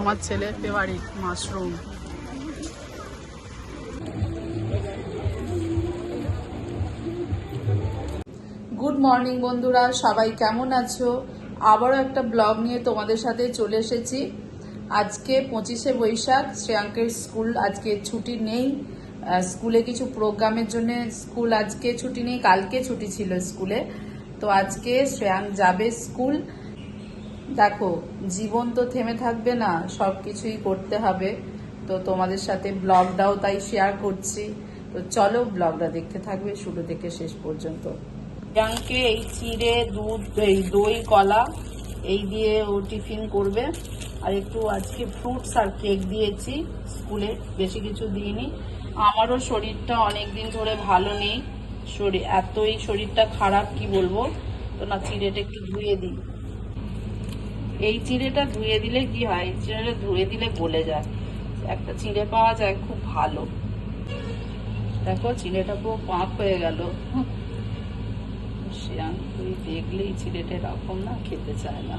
আমার ছেলে favourite mushroom good morning বন্ধুরা, সবাই কেমন আছো? আবারও একটা ব্লগ নিয়ে তোমাদের সাথে চলে এসেছি। আজকে পঁচিশে বৈশাখ, শ্রেয়াঙ্কের স্কুল আজকে ছুটি নেই। স্কুলে কিছু প্রোগ্রামের জন্য স্কুল আজকে ছুটি নেই, কালকে ছুটি ছিল স্কুলে। তো আজকে শ্রেয়াঙ্ক যাবে স্কুল। দেখো, জীবন তো থেমে থাকবে না সব কিছুই করতে হবে। তো তোমাদের সাথে ব্লগটাও তাই শেয়ার করছি। তো চলো ব্লগটা দেখতে থাকবে, শুরু থেকে শেষ পর্যন্ত। জাঙ্কে এই চিড়ে, দুধ, এই দই, কলা, এই দিয়ে ও টিফিন করবে। আর একটু আজকে ফ্রুটস আর কেক দিয়েছি, স্কুলে বেশি কিছু দিইনি। আমারও শরীরটা অনেক দিন ধরে ভালো নেই। শরীর, এতই শরীরটা খারাপ, কি বলব? তো না, চিড়েটা একটু ধুয়ে দিই। এই চিড়েটা ধুয়ে দিলে কি হয়? এই চিড়েটা ধুয়ে দিলে গলে যায়। একটা চিড়ে পাওয়া যায় খুব ভালো। দেখো, চিড়েটা পুরো পাঁক হয়ে গেল। শ্রেয়াং তুই দেখলেই চিড়েটা এরকম না, খেতে চায় না।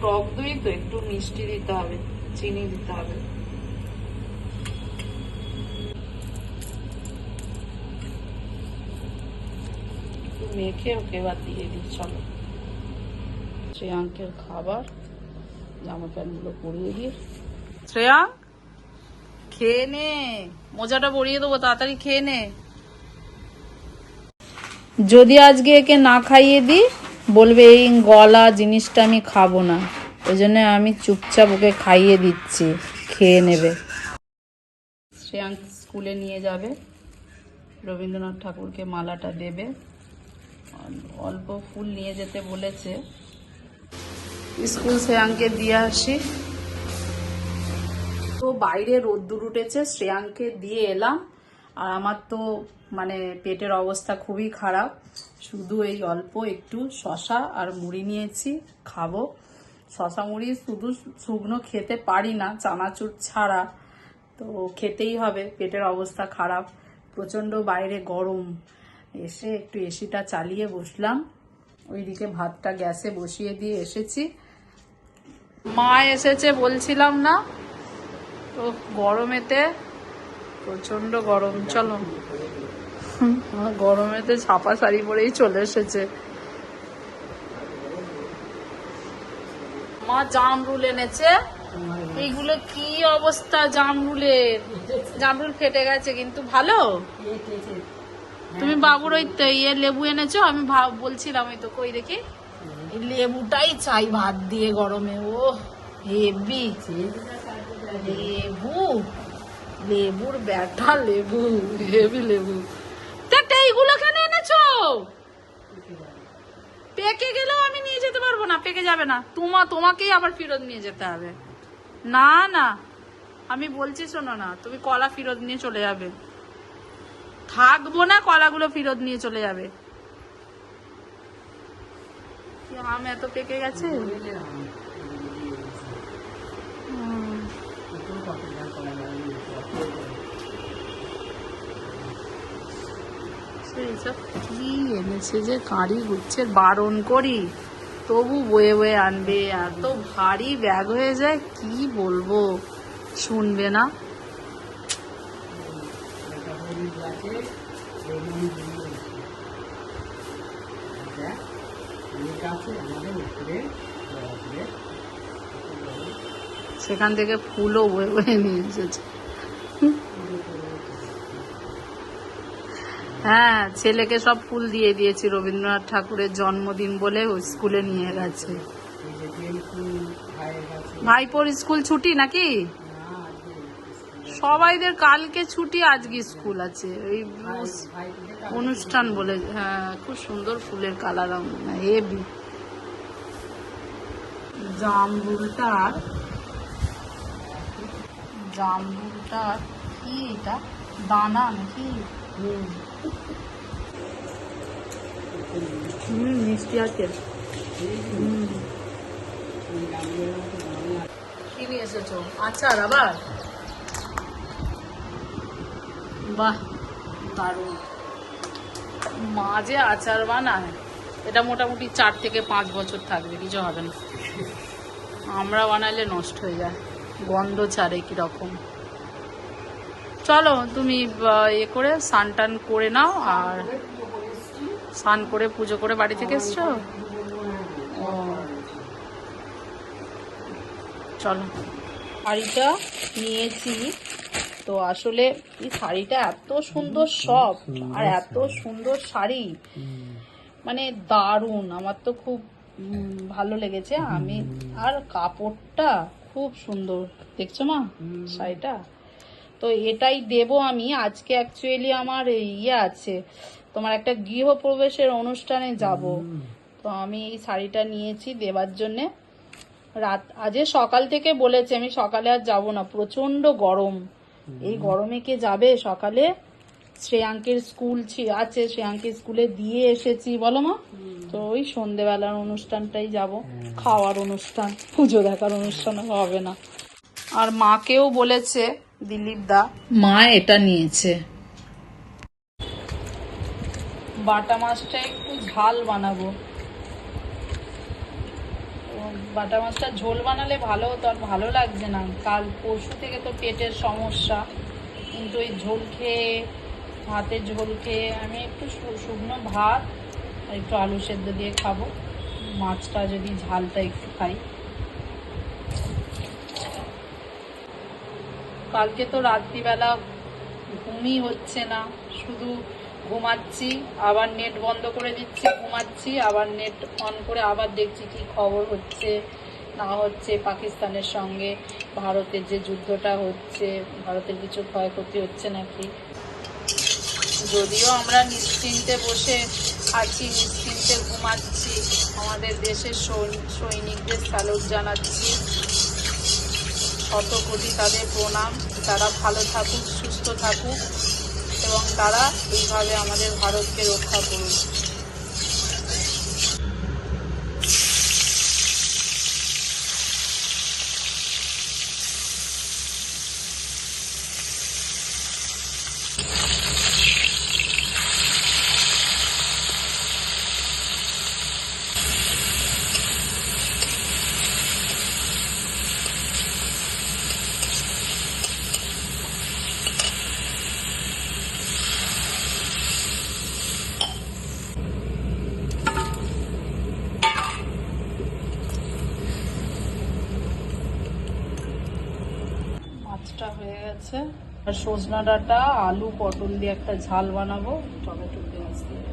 টক দই তো একটু মিষ্টি দিতে হবে, চিনি দিতে হবে। মেখে, ওকে এবার দিয়ে দিই, চলো। শ্রেয়াঙ্কের খাবার, জামা প্যান্টগুলো পরিয়ে দিয়ে শ্রেয়াঙ্ক, খেয়ে নে। মোজাটা পরিয়ে দেবো, তাড়াতাড়ি খেয়ে নে। যদি আজকে একে না খাইয়ে দিই, বলবে এই গলা জিনিসটা আমি খাব না। ওই জন্য আমি চুপচাপ ওকে খাইয়ে দিচ্ছি, খেয়ে নেবে। শ্রেয়াঙ্ক স্কুলে নিয়ে যাবে। রবীন্দ্রনাথ ঠাকুরকে মালাটা দেবে। অল্প ফুল নিয়ে যেতে বলেছে। স্কুল শ্রেয়াঙ্কে দিয়ে আসি। তো বাইরে রোদ্দুর উঠেছে, শ্রেয়াঙ্কে দিয়ে এলাম। আর আমার তো মানে পেটের অবস্থা খুবই খারাপ। শুধু এই অল্প একটু শশা আর মুড়ি নিয়েছি, খাব। শশা, মুড়ি শুধু শুকনো খেতে পারি না, চানাচুর ছাড়া। তো খেতেই হবে, পেটের অবস্থা খারাপ। প্রচণ্ড বাইরে গরম। এসে একটু এসিটা চালিয়ে বসলাম। ওইদিকে ভাতটা গ্যাসে বসিয়ে দিয়ে এসেছি। মা এসেছে বলছিলাম না, তো গরমেতে প্রচণ্ড গরম, চলো। গরমেতে ছাপা শাড়ি পরেই চলে এসেছে। মা জামরুল এনেছে। এইগুলো কি অবস্থা জামরুলের? জামরুল ফেটে গেছে, কিন্তু ভালো? তুমি বাবুর ওই তো ইয়ে লেবু এনেছো? আমি বলছিলাম ওই তো কই দেখি। লেবুটাই চাই ভাত দিয়ে গরমে। ও হেভি লেবু। লেবুর ব্যাটা লেবু হেভি লেবু। দেখ এইগুলো কেন এনেছো? পেকে গেলেও আমি নিয়ে যেতে পারব না, পেকে যাবে না। তোমা তোমাকেই আবার ফেরত নিয়ে যেতে হবে। না না। আমি বলছি শোনো না, তুমি কলা ফেরত নিয়ে চলে যাবে। থাকব না, কলাগুলো ফেরত নিয়ে চলে যাবে। আম এত পেকে গেছে? কি এনেছে যে কাঁড়ি বারণ করি। তবু বয়ে বয়ে আনবে, এত ভারী ব্যাগ হয়ে যায়, কি বলব? শুনবে না? সেখান থেকে ফুলও বয়ে বয়ে নিয়ে এসেছে। হ্যাঁ ছেলেকে সব ফুল দিয়ে দিয়েছি, রবীন্দ্রনাথ ঠাকুরের জন্মদিন বলে ও স্কুলে নিয়ে গেছে। ভাইপোর স্কুল ছুটি নাকি? সবাইদের কালকে ছুটি, আজকে স্কুল আছে। ওই অনুষ্ঠান বলে হ্যাঁ খুব সুন্দর ফুলের কালার হেভি। জামরুলটার জামরুলটার কি এটা? দানা নাকি? হুম। মিষ্টি আছে। কি নিয়ে এসেছ? আচার আবার? বাহ, দারুণ। মা আচার বানায়, এটা মোটামুটি চার থেকে পাঁচ বছর থাকবে, কিছু হবে না। আমরা বানালে নষ্ট হয়ে যায়, গন্ধ ছাড়ে কীরকম। চলো, তুমি এ করে স্নান টান করে নাও, আর স্নান করে পুজো করে বাড়ি থেকে এসছো? ও। চলো শাড়িটা নিয়েছি। তো আসলে এই শাড়িটা এত সুন্দর সব আর এত সুন্দর শাড়ি। মানে দারুণ আমার তো খুব ভালো লেগেছে। আমি আর কাপড়টা খুব সুন্দর। দেখছ মা? শাড়িটা? তো এটাই দেব আমি। আজকে অ্যাকচুয়ালি আমার ইয়ে আছে। তোমার একটা গৃহপ্রবেশের অনুষ্ঠানে যাব। তো আমি এই শাড়িটা নিয়েছি দেবার জন্যে। রাত আজে সকাল থেকে বলেছে আমি সকালে আর যাব না। প্রচণ্ড গরম। এই গরমে কে যাবে? সকালে শ্রেয়াঙ্কের স্কুল আছে শ্রেয়াঙ্কের স্কুলে দিয়ে এসেছি বলো মা? তো ওই সন্ধেবেলার অনুষ্ঠানটাই যাব। খাওয়ার অনুষ্ঠান পুজো দেখার অনুষ্ঠান হবে না। আর মাকেও বলেছে দিলীপ দা। মা এটা নিয়েছে। বাটা মাছটা একটু ঝাল বানাবো। বাটা মাছটা ঝোল বানালে ভালো হতো আর ভালো লাগছে না। কাল পরশু থেকে তো পেটের সমস্যা। কিন্তু ওই ঝোল খেয়ে, ভাতের ঝোল খেয়ে আমি একটু শুকনো ভাত আর একটু আলু সেদ্ধ দিয়ে খাব। মাছটা যদি ঝালটা একটু খাই। কালকে তো রাত্রিবেলা ঘুমই হচ্ছে না। শুধু ঘুমাচ্ছি, আবার নেট বন্ধ করে দিচ্ছি, ঘুমাচ্ছি, আবার নেট অন করে আবার দেখছি কি খবর হচ্ছে, না হচ্ছে পাকিস্তানের সঙ্গে, ভারতের যে যুদ্ধটা হচ্ছে, ভারতের কিছু ক্ষয়ক্ষতি হচ্ছে নাকি? যদিও আমরা নিশ্চিন্তে বসে আছি, নিশ্চিন্তে ঘুমাচ্ছি, আমাদের দেশের সৈন- সৈনিকদের স্যালুট জানাচ্ছি। শত কোটি তাদের প্রণাম, তারা ভালো থাকুক, সুস্থ থাকুক। এবং তারা এইভাবে আমাদের ভারতকে রক্ষা করুক মাছটা গেছে আর সজনা ডাঁটা আলু পটল দিয়ে একটা ঝাল বানাবো। টমেটো পেঁয়াজ দিয়ে।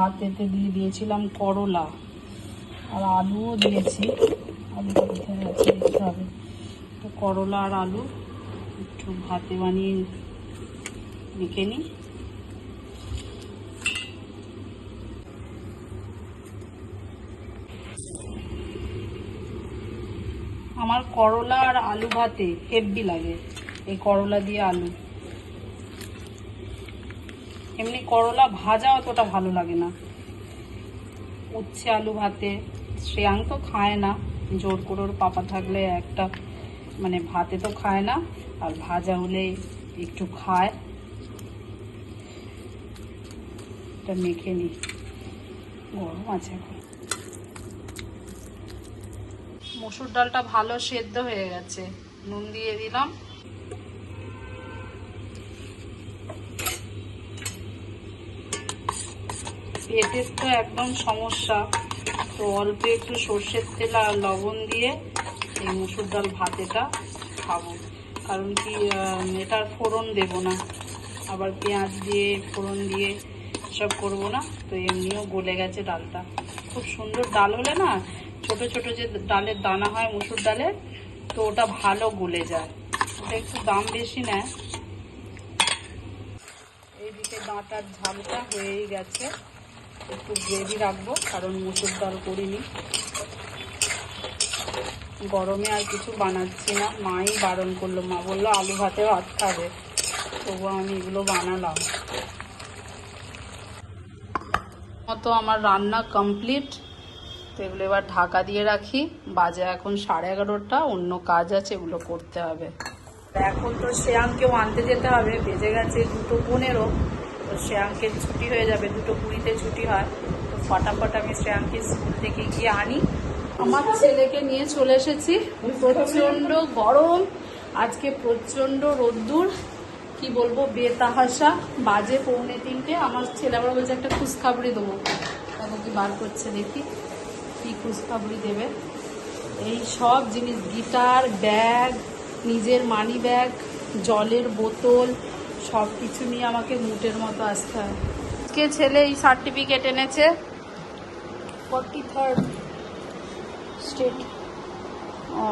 ভাত এতে দিয়ে দিয়েছিলাম করলা আর আলুও দিয়েছি। হবে। তো করলা আর আলু একটু ভাতে বানিয়ে মেখে নিই। আমার করলা আর আলু ভাতে হেভি লাগে। এই করলা দিয়ে আলু। এমনি করলা ভাজা অতটা ভালো লাগে না। উচ্ছে আলু ভাতে, শ্রেয়াং তো খায় না, জোর করে ওর পাপা থাকলে একটা মানে ভাতে তো খায় না, আর ভাজা হলে একটু খায়। এটা মেখে নি। গরম আছে মসুর ডালটা ভালো সেদ্ধ হয়ে গেছে। নুন দিয়ে দিলাম। পেটের তো একদম সমস্যা। তো অল্প একটু সর্ষের তেল আর লবণ দিয়ে এই মুসুর ডাল ভাতেটা খাব। কারণ কি এটার ফোড়ন দেব না। আবার পেঁয়াজ দিয়ে, ফোড়ন দিয়ে সব করব না। তো এমনিও গলে গেছে ডালটা। খুব সুন্দর ডাল হলে না, ছোট ছোট যে ডালের দানা হয় মুসুর ডালের তো ওটা ভালো গলে যায়। ওটা একটু দাম বেশি নেয়। এইদিকে ডাঁটার ঝালটা হয়েই গেছে। একটু গ্রেভি রাখব, কারণ মুসুর ডাল করিনি। গরমে আর কিছু বানাচ্ছি না, মাই বারণ করল, মা বলল, আলু ভাতে ভাত খাবে। তবু আমি এগুলো বানালাম। মতো আমার রান্না কমপ্লিট। তো এগুলো এবার ঢাকা দিয়ে রাখি। বাজে এখন সাড়ে এগারোটা, অন্য কাজ আছে, এগুলো করতে হবে। এখন তো শ্রেয়াঙ্কেও আনতে যেতে হবে, বেজে গেছে দুটো পনেরো। তো শ্রেয়াঙ্কের ছুটি হয়ে যাবে, দুটো কুড়িতে ছুটি হয়। তো ফটাফট আমি শ্রেয়াঙ্কে স্কুল থেকে গিয়ে আনি। আমার ছেলেকে নিয়ে চলে এসেছি। প্রচণ্ড গরম, আজকে প্রচণ্ড রোদ্দুর, কি বলব, বেতাহাসা। বাজে পৌনে তিনটে, আমার ছেলে আবার বলছে, একটা খুশখাবড়ি দেবো। দেখো কি বার করছে দেখি, কি খুশখাবড়ি দেবে। এই সব জিনিস, গিটার, ব্যাগ, নিজের মানি ব্যাগ জলের বোতল সব কিছু নিয়ে আমাকে মুটের মতো আসতে হয়। আজকে ছেলে এই সার্টিফিকেট এনেছে। ফর্টি থার্ড স্টেট ও।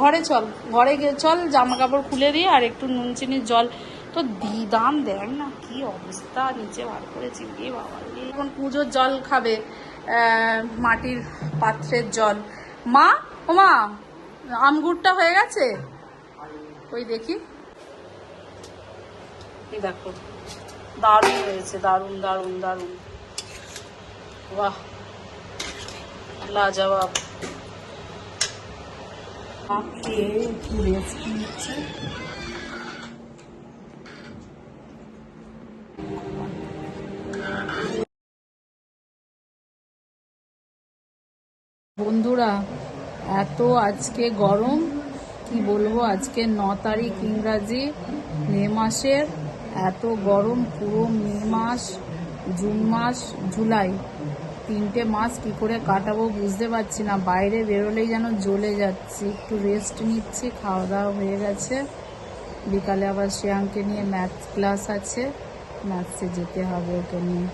ঘরে চল, ঘরে গিয়ে চল জামা কাপড় খুলে দিয়ে আর একটু নুন চিনির জল। তো দিদাম দেখ না কি অবস্থা, নিচে বার করেছি। গিয়ে বাবা এখন পুজোর জল খাবে মাটির পাত্রের জল। মা, ও মা আমগুরটা হয়ে গেছে? ওই দেখি। এই দেখো, দারুণ হয়েছে, দারুণ দারুণ দারুণ। বাহ, লাজবাব। বন্ধুরা, এত আজকে গরম, কি বলব, আজকে ন তারিখ ইংরাজি, মে মাসের। এত গরম পুরো মে মাস, জুন মাস, জুলাই। তিনটে মাস কি করে কাটাবো বুঝতে পারছি না। বাইরে বেরোলেই যেন জ্বলে যাচ্ছি। একটু রেস্ট নিচ্ছি খাওয়া দাওয়া হয়ে গেছে। বিকালে আবার শ্রেয়াঙ্কে নিয়ে ম্যাথ ক্লাস আছে। ম্যাথসে যেতে হবে ওকে নিয়ে।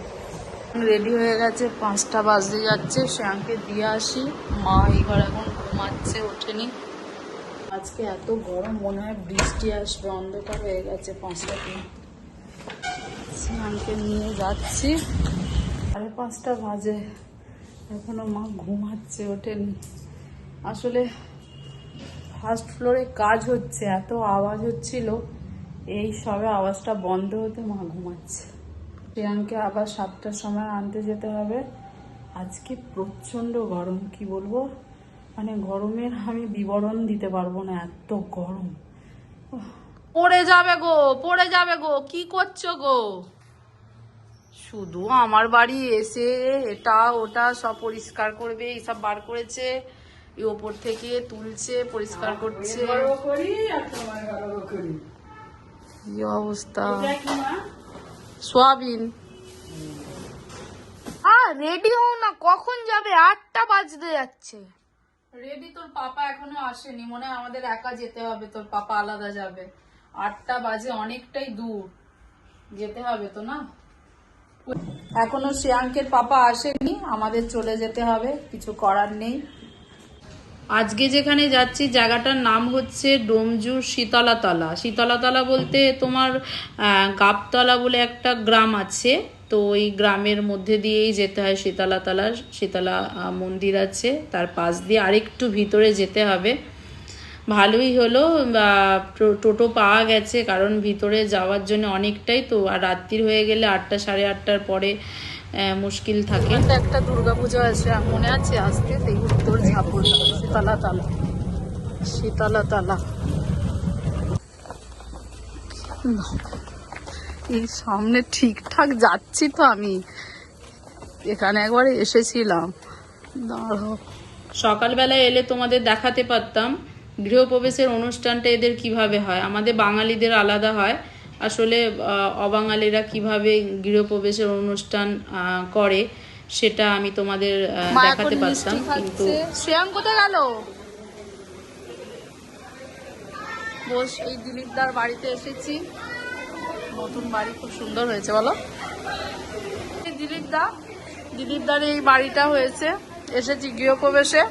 রেডি হয়ে গেছে, পাঁচটা বাজতে যাচ্ছে। শ্যামকে দিয়ে আসি। মা এবার এখন ঘুমাচ্ছে, ওঠেনি। আজকে এত গরম, মনে হয় বৃষ্টি আসবে, অন্ধকার হয়ে গেছে, পাঁচটা দিন শ্যামকে নিয়ে যাচ্ছি। সাড়ে পাঁচটা বাজে। এখনও মা ঘুমাচ্ছে, ওঠেনি। আসলে ফার্স্ট ফ্লোরে কাজ হচ্ছে, এত আওয়াজ হচ্ছিল। এই সবে আওয়াজটা বন্ধ হতে মা ঘুমাচ্ছে। প্রিয়াঙ্কে আবার সাতটার সময় আনতে যেতে হবে। আজকে প্রচণ্ড গরম, কি বলব? মানে গরমের আমি বিবরণ দিতে পারব না, এত গরম। পড়ে যাবে গো পড়ে যাবে গো কি করছ গো? শুধু আমার বাড়ি এসে এটা ওটা সব পরিষ্কার করবে এইসব বার করেছে এই ওপর থেকে তুলছে পরিষ্কার করছে। কি অবস্থা? সোয়াবিন। আর রেডি হও না কখন যাবে? আটটা বাজতে যাচ্ছে। রেডি তোর পাপা এখনও আসেনি। মনে হয় আমাদের একা যেতে হবে তোর পাপা আলাদা যাবে। আটটা বাজে অনেকটাই দূর। যেতে হবে তো না? এখনও শ্রেয়াঙ্কের পাপা আসেনি, আমাদের চলে যেতে হবে, কিছু করার নেই। আজকে যেখানে যাচ্ছি, জায়গাটার নাম হচ্ছে ডোমজুর শীতলাতলা। শীতলাতলা বলতে তোমার গাবতলা বলে একটা গ্রাম আছে, তো ওই গ্রামের মধ্যে দিয়েই যেতে হয় শীতলাতলা শীতলা মন্দির আছে, তার পাশ দিয়ে আরেকটু ভিতরে যেতে হবে। ভালোই হলো টোটো পাওয়া গেছে কারণ ভিতরে যাওয়ার জন্য অনেকটাই তো আর রাত্রির হয়ে গেলে আটটা সাড়ে আটটার পরে মুশকিল থাকে। একটা দুর্গা পুজো আছে মনে আছে আজকে সেই উত্তর ঝাপুর শীতলা তালা। শীতলা তালা। এই সামনে ঠিকঠাক যাচ্ছি তো আমি। এখানে একবার এসেছিলাম। দাঁড়াও। সকালবেলায় এলে তোমাদের দেখাতে পারতাম। গৃহপ্রবেশের অনুষ্ঠানটা এদের কীভাবে হয়? আমাদের বাঙালিদের আলাদা হয়। আসলে অবাঙালিরা কীভাবে গৃহপ্রবেশের অনুষ্ঠান করে সেটা আমি তোমাদের দেখাতে পারতাম কিন্তু শ্রেয়াং কোথায় গেল? বস এই দিলীপদার বাড়িতে এসেছি। নতুন বাড়ি খুব সুন্দর হয়েছে বলো। দিলীপদা দিলীপদার এই বাড়িটা হয়েছে। এসেছি গৃহপ্রবেশে।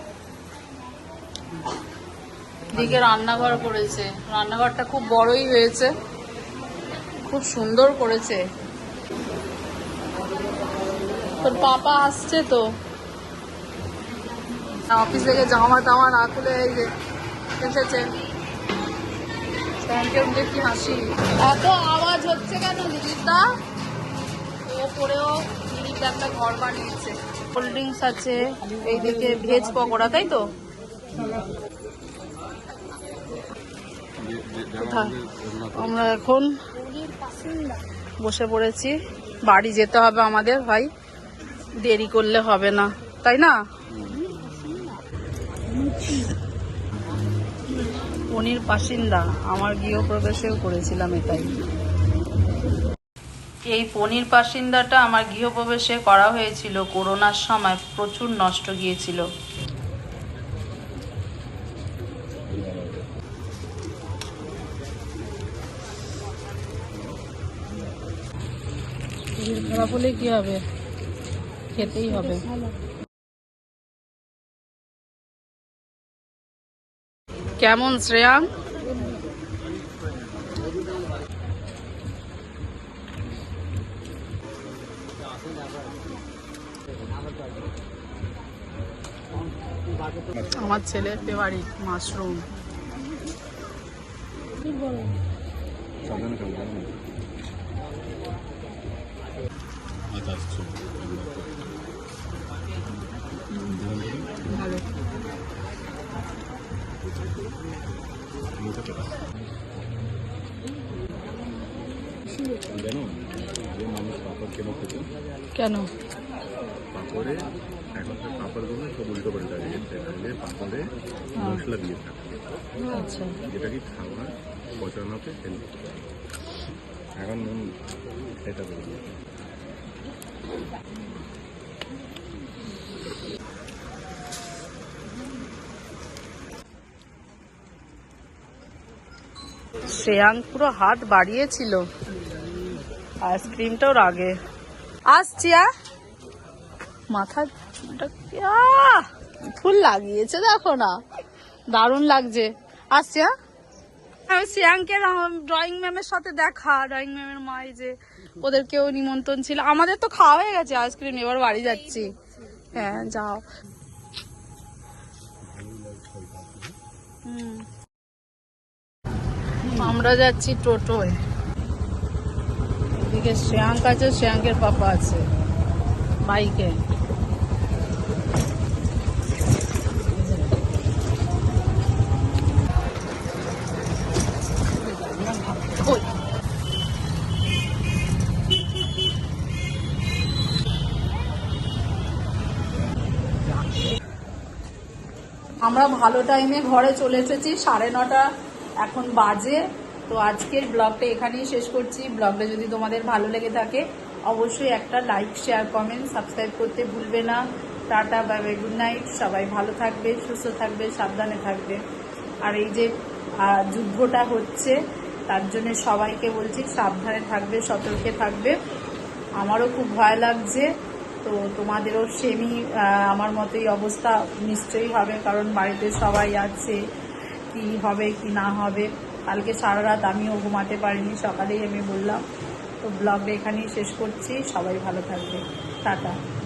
দিকে রান্নাঘর করেছে। রান্নাঘরটা খুব বড়ই হয়েছে। খুব সুন্দর করেছে। তোর পাপা আসছে তো। অফিস থেকে জামা টামা না খুলে এই যে এসেছে। কি হাসি। এত আওয়াজ হচ্ছে কেন দিদিদা ও পরেও একটা ঘর বানিয়েছে। কোল্ড ড্রিঙ্কস আছে, এইদিকে ভেজ পকোড়া, তাই তো? আমরা এখন বসে পড়েছি। বাড়ি যেতে হবে আমাদের, ভাই। দেরি করলে হবে না, তাই না? পনির বাসিন্দা আমার গৃহপ্রবেশেও করেছিলাম এটাই। এই পনির বাসিন্দাটা আমার গৃহপ্রবেশে করা হয়েছিল, করোনার সময় প্রচুর নষ্ট গিয়েছিল। শরীর খারাপ হলে কি হবে? খেতেই হবে। কেমন শ্রেয়া? আমার ছেলের ফেভারিট মাশরুম মানুষ কেন? খেত এখন তো পাপড়গুলো সব উল্টো পাল্টা হয়ে গেছে তাহলে মশলা দিয়ে থাকে আচ্ছা। যেটা কি খাওয়া পচানোকে হেল্প এখন এটা করব শ্রেয়াং পুরো হাত বাড়িয়েছিল। আইসক্রিমটাও আগে আসছি, আ? মাথা আহ! ফুল লাগিয়েছে, দেখো না। দারুণ লাগছে। আসছি হ্যাঁ আমি ড্রয়িং ম্যামের সাথে দেখা। ড্রয়িং ম্যামের মা এই যে ওদেরকেও নিমন্ত্রণ ছিল। আমাদের তো খাওয়া হয়ে গেছে আইসক্রিম এবার বাড়ি যাচ্ছি। হ্যাঁ যাও। আমরা যাচ্ছি টোটোয়। এদিকে শ্রেয়াঙ্ক আছে, শ্রেয়াঙ্কের পাপা আছে। বাইকে আমরা ভালো টাইমে ঘরে চলে এসেছি, সাড়ে নটা। এখন বাজে তো আজকের ব্লগটা এখানেই শেষ করছি। ব্লগটা যদি তোমাদের ভালো লেগে থাকে, অবশ্যই একটা লাইক শেয়ার কমেন্ট সাবস্ক্রাইব করতে ভুলবে না। Tata bye bye good night সবাই ভালো থাকবে, সুস্থ থাকবে, সাবধানে থাকবে। আর এই যে যুদ্ধটা হচ্ছে, তার জন্য সবাইকে বলছি সাবধানে থাকবে, সতর্কে থাকবে। আমারও খুব ভয় লাগছে, তো তোমাদেরও সেমই আমার মতোই অবস্থা নিশ্চয়ই হবে, কারণ বাড়িতে সবাই আছে, কি হবে, কি না হবে। কালকে সারা রাত আমিও ঘুমাতে পারিনি, সকালেই আমি বললাম। তো ব্লগটা এখানেই শেষ করছি, সবাই ভালো থাকবে। টাটা।